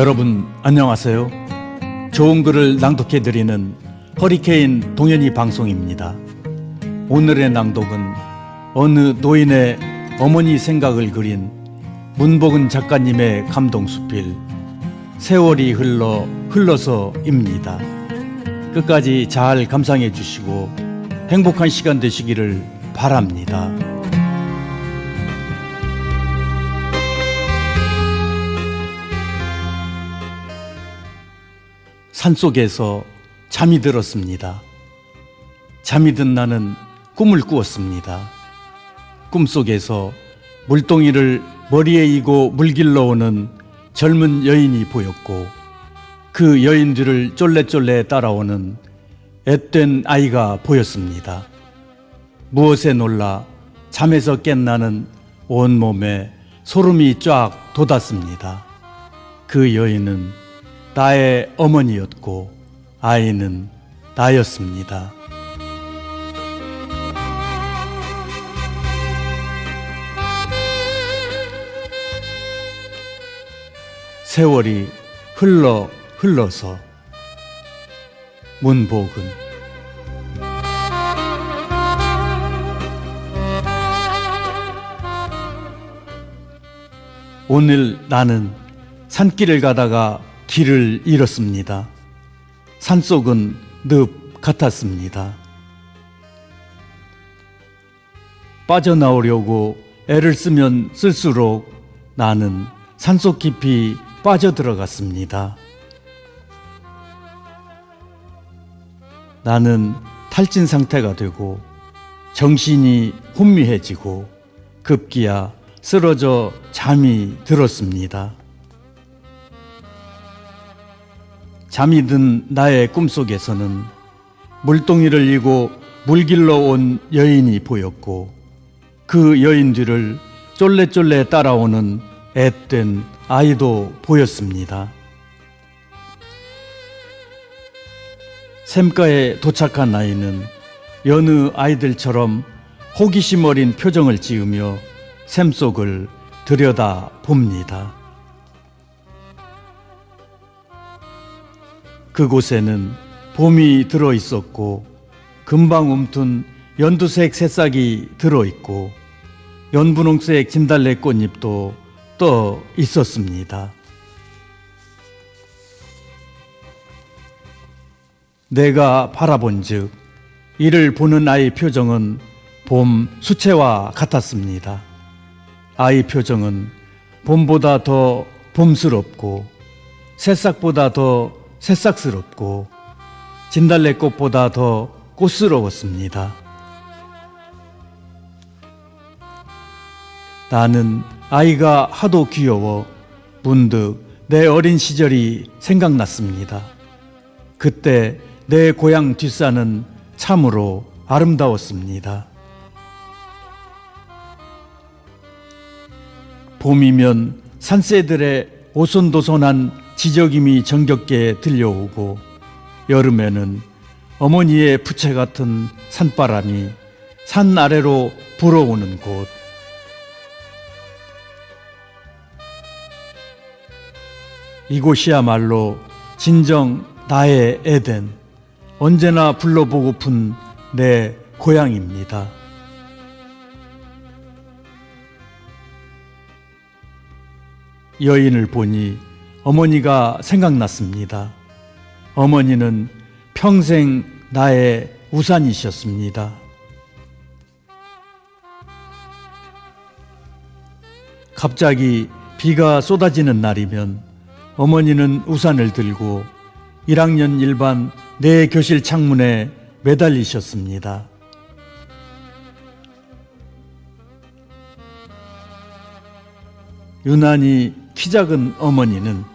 여러분 안녕하세요. 좋은 글을 낭독해 드리는 허리케인 동현이 방송입니다. 오늘의 낭독은 어느 노인의 어머니 생각을 그린 문복은 작가님의 감동 수필 세월이 흘러 흘러서입니다. 끝까지 잘 감상해 주시고 행복한 시간 되시기를 바랍니다. 산속에서 잠이 들었습니다. 잠이 든 나는 꿈을 꾸었습니다. 꿈속에서 물동이를 머리에 이고 물길러 오는 젊은 여인이 보였고 그 여인 뒤를 쫄래쫄래 따라오는 앳된 아이가 보였습니다. 무엇에 놀라 잠에서 깬 나는 온몸에 소름이 쫙 돋았습니다. 그 여인은 나의 어머니였고 아이는 나였습니다. 세월이 흘러 흘러서 문복은 오늘 나는 산길을 가다가 길을 잃었습니다. 산속은 늪 같았습니다. 빠져나오려고 애를 쓰면 쓸수록 나는 산속 깊이 빠져들어갔습니다. 나는 탈진 상태가 되고 정신이 혼미해지고 급기야 쓰러져 잠이 들었습니다. 잠이 든 나의 꿈속에서는 물동이를 이고 물길러 온 여인이 보였고 그 여인 뒤를 쫄래쫄래 따라오는 앳된 아이도 보였습니다. 샘가에 도착한 아이는 여느 아이들처럼 호기심 어린 표정을 지으며 샘 속을 들여다 봅니다. 그곳에는 봄이 들어 있었고 금방 움튼 연두색 새싹이 들어 있고 연분홍색 진달래 꽃잎도 떠 있었습니다. 내가 바라본즉 이를 보는 아이 표정은 봄 수채와 같았습니다. 아이 표정은 봄보다 더 봄스럽고 새싹보다 더 새싹스럽고 진달래꽃보다 더 꽃스러웠습니다. 나는 아이가 하도 귀여워 문득 내 어린 시절이 생각났습니다. 그때 내 고향 뒷산은 참으로 아름다웠습니다. 봄이면 산새들의 오손도손한 지저김이 정겹게 들려오고 여름에는 어머니의 부채 같은 산바람이 산 아래로 불어오는 곳 이곳이야말로 진정 나의 에덴 언제나 불러보고픈 내 고향입니다. 여인을 보니 어머니가 생각났습니다. 어머니는 평생 나의 우산이셨습니다. 갑자기 비가 쏟아지는 날이면 어머니는 우산을 들고 1학년 일반 내 교실 창문에 매달리셨습니다. 유난히 키 작은 어머니는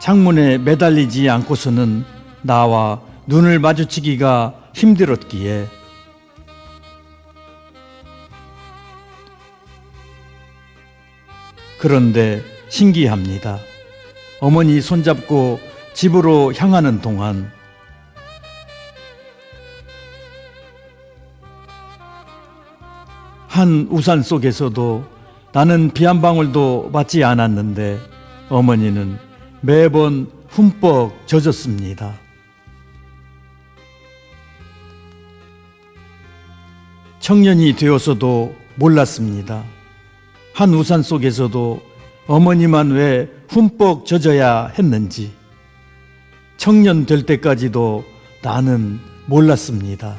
창문에 매달리지 않고서는 나와 눈을 마주치기가 힘들었기에 그런데 신기합니다. 어머니 손잡고 집으로 향하는 동안 한 우산 속에서도 나는 비 한 방울도 맞지 않았는데 어머니는 매번 흠뻑 젖었습니다. 청년이 되어서도 몰랐습니다. 한 우산 속에서도 어머니만 왜 흠뻑 젖어야 했는지 청년 될 때까지도 나는 몰랐습니다.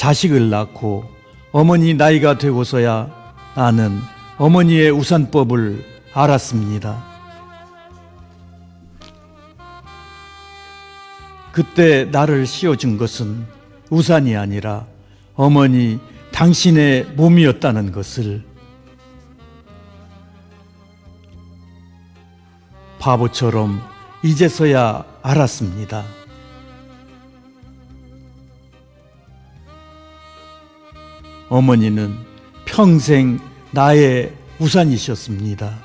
자식을 낳고 어머니 나이가 되고서야 나는 어머니의 우산법을 알았습니다. 그때 나를 씌워준 것은 우산이 아니라 어머니 당신의 몸이었다는 것을 바보처럼 이제서야 알았습니다. 어머니는 평생 나의 우산이셨습니다.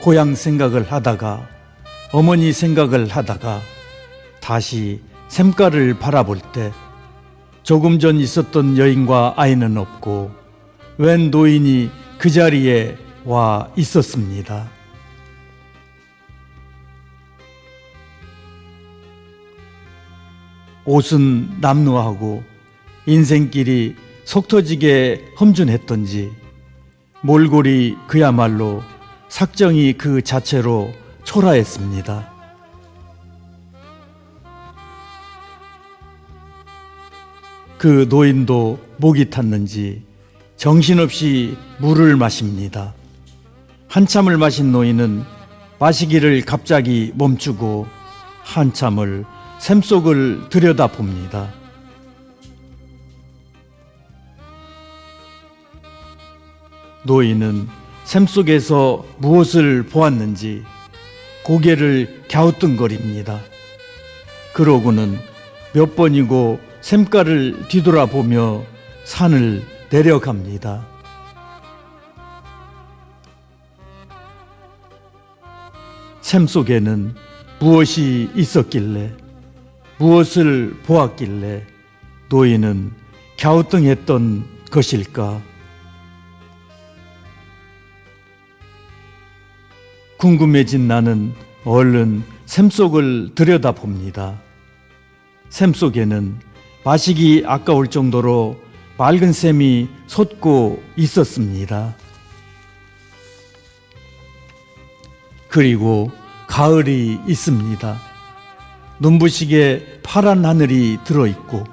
고향 생각을 하다가 어머니 생각을 하다가 다시 샘가를 바라볼 때 조금 전 있었던 여인과 아이는 없고 웬 노인이 그 자리에 와 있었습니다. 옷은 남루하고 인생길이 속 터지게 험준했던지 몰골이 그야말로 삭정이 그 자체로 초라했습니다. 그 노인도 목이 탔는지 정신없이 물을 마십니다. 한참을 마신 노인은 마시기를 갑자기 멈추고 한참을 샘 속을 들여다봅니다. 노인은 샘 속에서 무엇을 보았는지 고개를 갸우뚱거립니다. 그러고는 몇 번이고 샘가를 뒤돌아보며 산을 내려갑니다. 샘 속에는 무엇이 있었길래 무엇을 보았길래 노인은 갸우뚱했던 것일까? 궁금해진 나는 얼른 샘 속을 들여다봅니다. 샘 속에는 마시기 아까울 정도로 맑은 샘이 솟고 있었습니다. 그리고 가을이 있습니다. 눈부시게 파란 하늘이 들어있고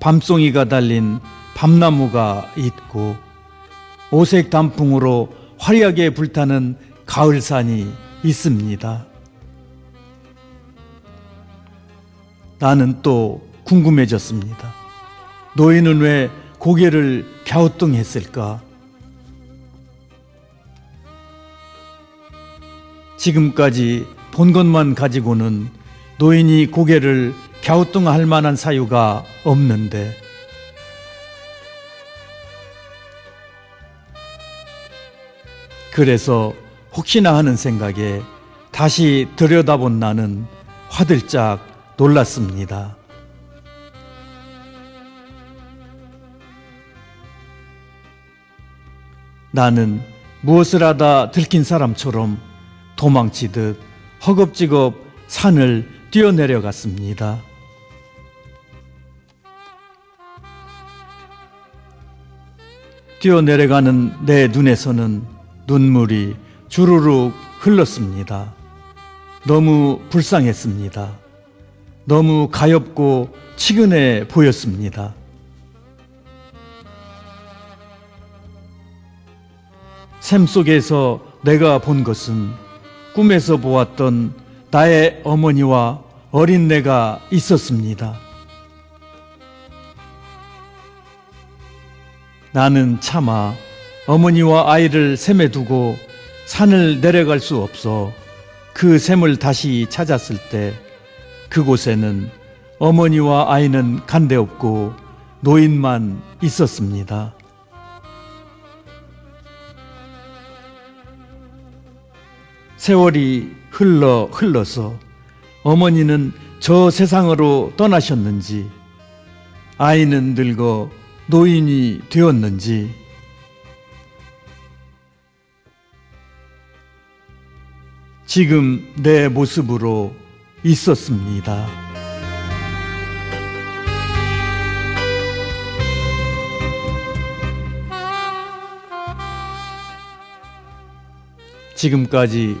밤송이가 달린 밤나무가 있고 오색 단풍으로 화려하게 불타는 가을산이 있습니다. 나는 또 궁금해졌습니다. 노인은 왜 고개를 갸우뚱했을까? 지금까지 본 것만 가지고는 노인이 고개를 갸우뚱할 만한 사유가 없는데 그래서 혹시나 하는 생각에 다시 들여다본 나는 화들짝 놀랐습니다. 나는 무엇을 하다 들킨 사람처럼 도망치듯 허겁지겁 산을 뛰어내려갔습니다. 뛰어내려가는 내 눈에서는 눈물이 주르륵 흘렀습니다. 너무 불쌍했습니다. 너무 가엽고 치근해 보였습니다. 샘 속에서 내가 본 것은 꿈에서 보았던 나의 어머니와 어린 내가 있었습니다. 나는 차마 어머니와 아이를 샘에 두고 산을 내려갈 수 없어 그 샘을 다시 찾았을 때 그곳에는 어머니와 아이는 간데 없고 노인만 있었습니다. 세월이 흘러 흘러서 어머니는 저 세상으로 떠나셨는지 아이는 늙어 노인이 되었는지 지금 내 모습으로 있었습니다. 지금까지